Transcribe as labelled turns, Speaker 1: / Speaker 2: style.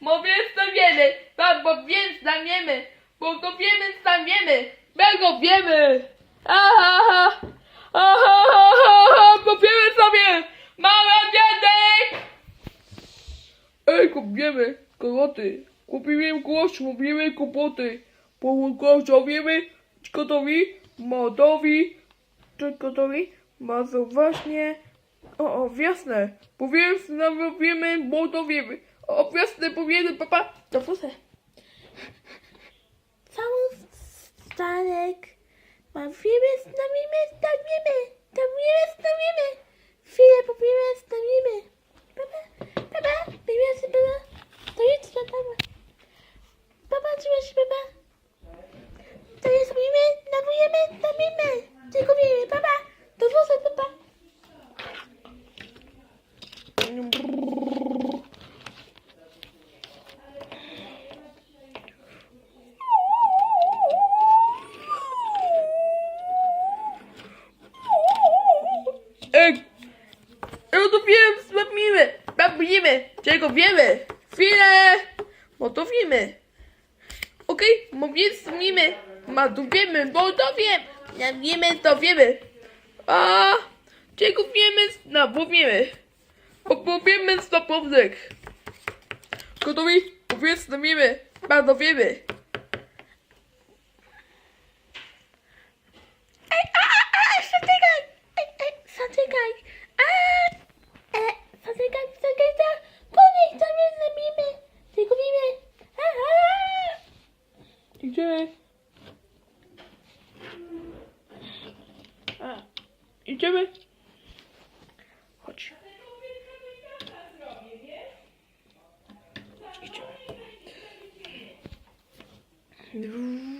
Speaker 1: Bo wiemy. Tak, bo więc tam wiemy. Bo to wiemy, tam wiemy. My go wiemy. Aha, aha. Aha, aha, aha. Bo wiemy sobie. Mama dziadek. Ej, kupimy kogoty. Kupimy gość, mówimy kłopoty. Po gościa wiemy, gotowi, modowi, czy gotowi, bardzo właśnie. O, o, wiosnę. Powiem, znowu wiemy, bo to wiemy. O, wiosnę powiemy, papa. To wrócę.
Speaker 2: Cały stanek. Mam wiemy, stawimy, stawimy. Stawimy, stawimy. Chwilę powiemy, stawimy. Papa, papa, wiemy, papa. To jest to tam. Papa, trzymaj się, papa. To jest wiemy, stawimy, stawimy. Tylko wiemy, papa. To wrócę, papa.
Speaker 1: Ej, ja wiem, sprawimy, sprawimy, czego wiemy. Chwilę, bo to wiemy. Okej, bo więc wiemy, ma to wiemy, bo to wiem. Jak wiemy, to wiemy. A czego wiemy, no bo wiemy. Bo powiemy sto powodek. Gotowi? Powiedz, to wiemy, bardzo wiemy.
Speaker 2: Ej, a, a, a, zaczekaj! Ej, ej, zaczekaj! A, e, zaczekaj, zaczekaj, za, powiedz, co my zrobimy! Tylko wiemy! A, a,
Speaker 1: Idziemy. A, idziemy. Chodź. Idziemy.